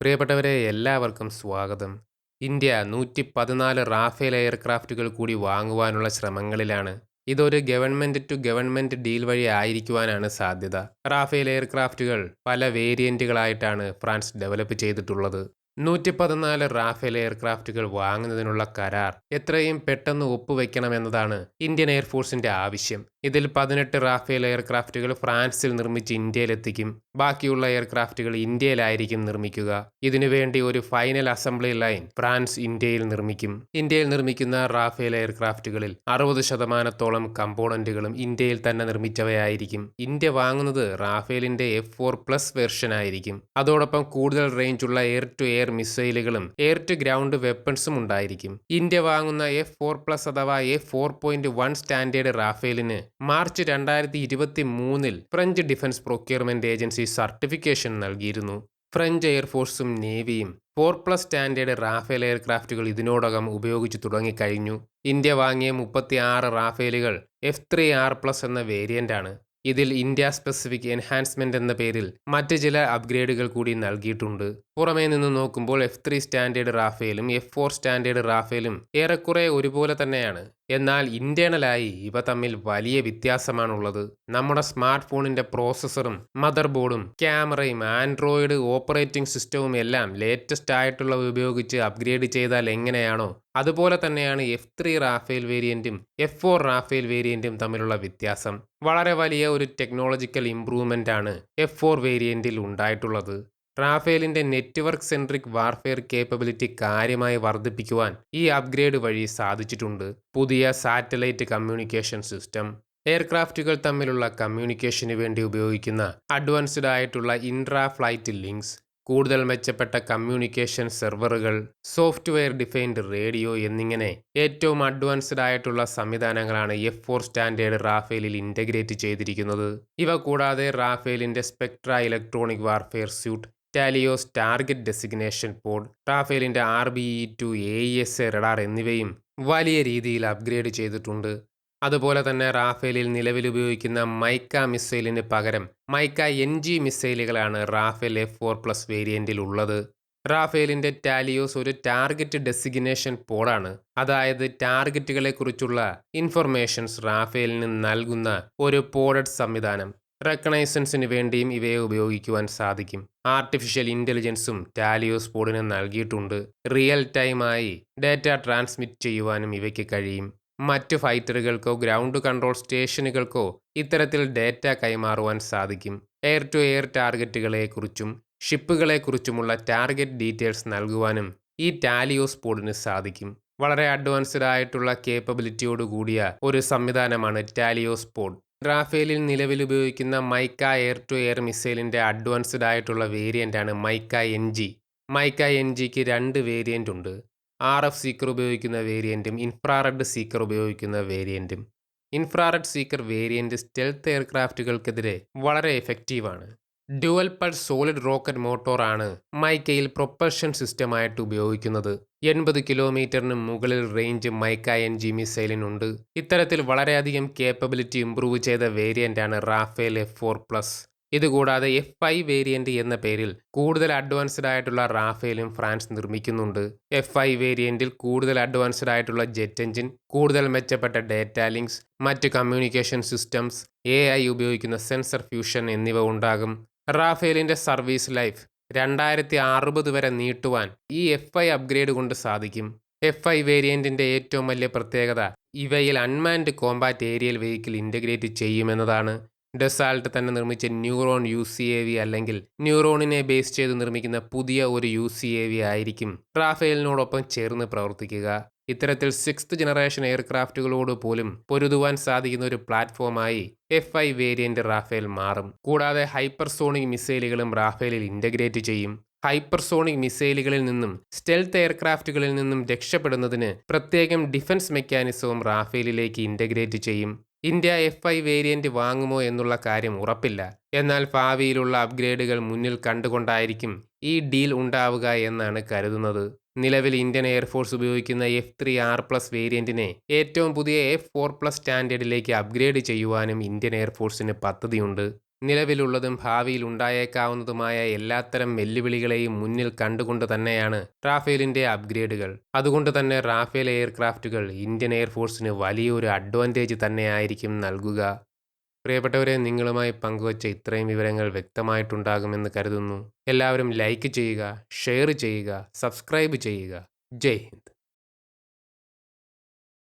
പ്രിയപ്പെട്ടവരെ എല്ലാവർക്കും സ്വാഗതം. ഇന്ത്യ നൂറ്റി പതിനാല് റാഫേൽ എയർക്രാഫ്റ്റുകൾ കൂടി വാങ്ങുവാനുള്ള ശ്രമങ്ങളിലാണ്. ഇതൊരു ഗവൺമെന്റ് ടു ഗവൺമെന്റ് ഡീൽ വഴി ആയിരിക്കുവാനാണ് സാധ്യത. റാഫേൽ എയർക്രാഫ്റ്റുകൾ പല വേരിയന്റുകളായിട്ടാണ് ഫ്രാൻസ് ഡെവലപ്പ് ചെയ്തിട്ടുള്ളത്. നൂറ്റി പതിനാല് റാഫേൽ എയർക്രാഫ്റ്റുകൾ വാങ്ങുന്നതിനുള്ള കരാർ എത്രയും പെട്ടെന്ന് ഒപ്പുവെക്കണമെന്നതാണ് ഇന്ത്യൻ എയർഫോഴ്സിന്റെ ആവശ്യം. ഇതിൽ പതിനെട്ട് റാഫേൽ എയർക്രാഫ്റ്റുകൾ ഫ്രാൻസിൽ നിർമ്മിച്ച് ഇന്ത്യയിലെത്തിക്കും. ബാക്കിയുള്ള എയർക്രാഫ്റ്റുകൾ ഇന്ത്യയിലായിരിക്കും നിർമ്മിക്കുക. ഇതിനുവേണ്ടി ഒരു ഫൈനൽ അസംബ്ലി ലൈൻ ഫ്രാൻസ് ഇന്ത്യയിൽ നിർമ്മിക്കും. ഇന്ത്യയിൽ നിർമ്മിക്കുന്ന റാഫേൽ എയർക്രാഫ്റ്റുകളിൽ അറുപത് ശതമാനത്തോളം കമ്പോണന്റുകളും ഇന്ത്യയിൽ തന്നെ നിർമ്മിച്ചവയായിരിക്കും. ഇന്ത്യ വാങ്ങുന്നത് റാഫേലിന്റെ എഫ് ഫോർ പ്ലസ് വെർഷൻ ആയിരിക്കും. അതോടൊപ്പം കൂടുതൽ റേഞ്ചുള്ള എയർ ടു എയർ മിസൈലുകളും എയർ ടു ഗ്രൗണ്ട് വെപ്പൺസും ഉണ്ടായിരിക്കും. ഇന്ത്യ വാങ്ങുന്ന എഫ് ഫോർ പ്ലസ് അഥവാ F four point one standard റാഫേലിന് March രണ്ടായിരത്തി ഇരുപത്തി മൂന്നിൽ French defence procurement agency certification നൽകിയിരുന്നു. ഫ്രഞ്ച് എയർഫോഴ്സും നേവിയും ഫോർ പ്ലസ് സ്റ്റാൻഡേർഡ് റാഫേൽ എയർക്രാഫ്റ്റുകൾ ഇതിനോടകം ഉപയോഗിച്ചു തുടങ്ങിക്കഴിഞ്ഞു. ഇന്ത്യ വാങ്ങിയ മുപ്പത്തി ആറ് റാഫേലുകൾ എഫ് ത്രീ ആർ പ്ലസ് എന്ന വേരിയന്റാണ്. ഇതിൽ ഇന്ത്യ സ്പെസിഫിക് എൻഹാൻസ്മെന്റ് എന്ന പേരിൽ മറ്റ് ചില അപ്ഗ്രേഡുകൾ കൂടി നൽകിയിട്ടുണ്ട്. പുറമേ നിന്ന് നോക്കുമ്പോൾ എഫ് ത്രീ സ്റ്റാൻഡേർഡ് റാഫേലും എഫ് ഫോർ സ്റ്റാൻഡേർഡ് റാഫേലും ഏറെക്കുറെ ഒരുപോലെ തന്നെയാണ്. എന്നാൽ ഇന്റേണലായി ഇവ തമ്മിൽ വലിയ വ്യത്യാസമാണുള്ളത്. നമ്മുടെ സ്മാർട്ട് ഫോണിന്റെ പ്രോസസ്സറും മദർ ബോർഡും ക്യാമറയും ആൻഡ്രോയിഡ് ഓപ്പറേറ്റിംഗ് സിസ്റ്റവും എല്ലാം ലേറ്റസ്റ്റ് ആയിട്ടുള്ളവ ഉപയോഗിച്ച് അപ്ഗ്രേഡ് ചെയ്താൽ എങ്ങനെയാണോ അതുപോലെ തന്നെയാണ് എഫ് ത്രീ റാഫേൽ വേരിയന്റും എഫ് ഫോർ റാഫേൽ വേരിയന്റും തമ്മിലുള്ള വ്യത്യാസം. വളരെ വലിയ ഒരു ടെക്നോളജിക്കൽ ഇംപ്രൂവ്മെന്റ് ആണ് എഫ് ഫോർ വേരിയന്റിൽ ഉണ്ടായിട്ടുള്ളത്. റാഫേലിന്റെ നെറ്റ്വർക്ക് സെൻട്രിക് വാർഫെയർ കേപ്പബിലിറ്റി കാര്യമായി വർദ്ധിപ്പിക്കുവാൻ ഈ അപ്ഗ്രേഡ് വഴി സാധിച്ചിട്ടുണ്ട്. പുതിയ സാറ്റലൈറ്റ് കമ്മ്യൂണിക്കേഷൻ സിസ്റ്റം എയർക്രാഫ്റ്റുകൾ തമ്മിലുള്ള കമ്മ്യൂണിക്കേഷന് വേണ്ടി ഉപയോഗിക്കുന്ന അഡ്വാൻസ്ഡ് ആയിട്ടുള്ള ഇൻട്രാ ഫ്ലൈറ്റ് ലിങ്ക്സ് കൂടുതൽ മെച്ചപ്പെട്ട കമ്മ്യൂണിക്കേഷൻ സെർവറുകൾ സോഫ്റ്റ്വെയർ ഡിഫൈൻഡ് റേഡിയോ എന്നിങ്ങനെ ഏറ്റവും അഡ്വാൻസ്ഡ് ആയിട്ടുള്ള സംവിധാനങ്ങളാണ് എഫ് ഫോർ സ്റ്റാൻഡേർഡ് റാഫേലിൽ ഇന്റഗ്രേറ്റ് ചെയ്തിരിക്കുന്നത്. ഇവ കൂടാതെ റാഫേലിന്റെ Spectra electronic warfare suite Talios target designation pod റാഫേലിന്റെ R B E two A S A radar എന്നിവയും വലിയ രീതിയിൽ അപ്ഗ്രേഡ് ചെയ്തിട്ടുണ്ട്. അതുപോലെ തന്നെ റാഫേലിൽ നിലവിൽ ഉപയോഗിക്കുന്ന മൈക്ക മിസൈലിന് പകരം മൈക്ക എൻ ജി മിസൈലുകളാണ് റാഫേൽ എഫ് ഫോർ പ്ലസ് വേരിയന്റിൽ ഉള്ളത്. റാഫേലിന്റെ ടാലിയോസ് ഒരു ടാർഗറ്റ് ഡെസിഗ്നേഷൻ പോഡാണ് അതായത് ടാർഗറ്റുകളെ കുറിച്ചുള്ള ഇൻഫർമേഷൻസ് റാഫേലിന് നൽകുന്ന ഒരു പോഡഡ് സംവിധാനം. റെക്കണൈസൻസിന് വേണ്ടിയും ഇവയെ ഉപയോഗിക്കുവാൻ സാധിക്കും. ആർട്ടിഫിഷ്യൽ ഇന്റലിജൻസും ടാലിയോസ് പോഡിന് നൽകിയിട്ടുണ്ട്. റിയൽ ടൈമായി ഡാറ്റ ട്രാൻസ്മിറ്റ് ചെയ്യുവാനും ഇവയ്ക്ക് കഴിയും. മറ്റ് ഫൈറ്ററുകൾക്കോ ഗ്രൗണ്ട് കൺട്രോൾ സ്റ്റേഷനുകൾക്കോ ഇത്തരത്തിൽ ഡാറ്റ കൈമാറുവാൻ സാധിക്കും. എയർ ടു എയർ ടാർഗറ്റുകളെക്കുറിച്ചും ഷിപ്പുകളെക്കുറിച്ചുമുള്ള ടാർഗറ്റ് ഡീറ്റെയിൽസ് നൽകുവാനും ഈ ടാലിയോസ് പോഡിന് സാധിക്കും. വളരെ അഡ്വാൻസ്ഡ് ആയിട്ടുള്ള കേപ്പബിലിറ്റിയോട് കൂടിയ ഒരു സംവിധാനമാണ് ടാലിയോസ് പോഡ് റാഫേലിൽ നിലവിൽ ഉപയോഗിക്കുന്ന MICA air to air മിസൈലിന്റെ advanced ആയിട്ടുള്ള വേരിയന്റാണ് mica N G. MICA N ജിക്ക് രണ്ട് വേരിയന്റ് ഉണ്ട് ആർ എഫ് സീക്കർ ഉപയോഗിക്കുന്ന വേരിയന്റും ഇൻഫ്രാറെഡ് സീക്കർ ഉപയോഗിക്കുന്ന വേരിയന്റും ഇൻഫ്രാറെഡ് സീക്കർ വേരിയന്റ് സ്റ്റെൽത്ത് എയർക്രാഫ്റ്റുകൾക്കെതിരെ വളരെ എഫക്റ്റീവാണ്. ഡ്യുവൽ പൾസ് സോളിഡ് റോക്കറ്റ് മോട്ടോറാണ് മൈക്കയിൽ പ്രൊപ്പൽഷൻ സിസ്റ്റമായിട്ട് ഉപയോഗിക്കുന്നത്. എൺപത് കിലോമീറ്ററിന് മുകളിൽ റേഞ്ച് മൈക്ക എൻ ജി മിസൈലിനുണ്ട്. ഇത്തരത്തിൽ വളരെയധികം കേപ്പബിലിറ്റി ഇംപ്രൂവ് ചെയ്ത വേരിയന്റാണ് റാഫേൽ എഫ് ഫോർ പ്ലസ്. ഇതുകൂടാതെ എഫ് ഐ വേരിയന്റ് എന്ന പേരിൽ കൂടുതൽ അഡ്വാൻസ്ഡ് ആയിട്ടുള്ള റാഫേലും ഫ്രാൻസ് നിർമ്മിക്കുന്നുണ്ട്. എഫ് ഐ വേരിയന്റിൽ കൂടുതൽ അഡ്വാൻസ്ഡ് ആയിട്ടുള്ള ജെറ്റ് എഞ്ചിൻ കൂടുതൽ മെച്ചപ്പെട്ട ഡേറ്റ ലിങ്ക്സ് മറ്റ് കമ്മ്യൂണിക്കേഷൻ സിസ്റ്റംസ് എ ഐ ഉപയോഗിക്കുന്ന സെൻസർ ഫ്യൂഷൻ എന്നിവ ഉണ്ടാകും. റാഫേലിന്റെ സർവീസ് ലൈഫ് രണ്ടായിരത്തി അറുപത് വരെ നീട്ടുവാൻ ഈ എഫ് ഐ അപ്ഗ്രേഡ് കൊണ്ട് സാധിക്കും. എഫ് ഐ വേരിയന്റിന്റെ ഏറ്റവും വലിയ പ്രത്യേകത ഇവയിൽ unmanned combat aerial vehicle integrate ചെയ്യുമെന്നതാണ്. Dassault തന്നെ നിർമ്മിച്ച neuron U C A V അല്ലെങ്കിൽ ന്യൂറോണിനെ ബേസ് ചെയ്ത് നിർമ്മിക്കുന്ന പുതിയ ഒരു യു സി എ വി ആയിരിക്കും. റാഫേലിനോടൊപ്പം ചേർന്ന് പ്രവർത്തിക്കുക. ഇത്തരത്തിൽ സിക്സ്ത് ജനറേഷൻ എയർക്രാഫ്റ്റുകളോട് പോലും പൊരുതുവാൻ സാധിക്കുന്ന ഒരു പ്ലാറ്റ്ഫോമായി എഫ് ഐ വേരിയന്റ് റാഫേൽ മാറും. കൂടാതെ ഹൈപ്പർസോണിക് മിസൈലുകളും റാഫേലിൽ ഇന്റഗ്രേറ്റ് ചെയ്യും. ഹൈപ്പർസോണിക് മിസൈലുകളിൽ നിന്നും സ്റ്റെൽത്ത് എയർക്രാഫ്റ്റുകളിൽ നിന്നും രക്ഷപ്പെടുന്നതിന് പ്രത്യേകം ഡിഫൻസ് മെക്കാനിസവും റാഫേലിലേക്ക് ഇന്റഗ്രേറ്റ് ചെയ്യും. ഇന്ത്യ എഫ് ഐ വേരിയന്റ് വാങ്ങുമോ എന്നുള്ള കാര്യം ഉറപ്പില്ല. എന്നാൽ ഭാവിയിലുള്ള അപ്ഗ്രേഡുകൾ മുന്നിൽ കണ്ടുകൊണ്ടായിരിക്കും ഈ ഡീൽ ഉണ്ടാവുക എന്നാണ് കരുതുന്നത്. നിലവിൽ ഇന്ത്യൻ എയർഫോഴ്സ് ഉപയോഗിക്കുന്ന എഫ് ത്രീ ആർ പ്ലസ് വേരിയന്റിനെ ഏറ്റവും പുതിയ എഫ് ഫോർ പ്ലസ് സ്റ്റാൻഡേർഡിലേക്ക് അപ്ഗ്രേഡ് ചെയ്യുവാനും ഇന്ത്യൻ എയർഫോഴ്സിന് പദ്ധതിയുണ്ട്. നിലവിലുള്ളതും ഭാവിയിൽ ഉണ്ടായേക്കാവുന്നതുമായ എല്ലാത്തരം വെല്ലുവിളികളെയും മുന്നിൽ കണ്ടുകൊണ്ട് തന്നെയാണ് റാഫേലിന്റെ അപ്ഗ്രേഡുകൾ. അതുകൊണ്ട് തന്നെ റാഫേൽ എയർക്രാഫ്റ്റുകൾ ഇന്ത്യൻ എയർഫോഴ്സിന് വലിയൊരു അഡ്വാന്റേജ് തന്നെയായിരിക്കും നൽകുക. പ്രിയപ്പെട്ടവരെ നിങ്ങളുമായി പങ്കുവച്ച ഇത്രയും വിവരങ്ങൾ വ്യക്തമായിട്ടുണ്ടാകുമെന്ന് കരുതുന്നു. എല്ലാവരും ലൈക്ക് ചെയ്യുക ഷെയർ ചെയ്യുക സബ്സ്ക്രൈബ് ചെയ്യുക. ജയ് ഹിന്ദ്.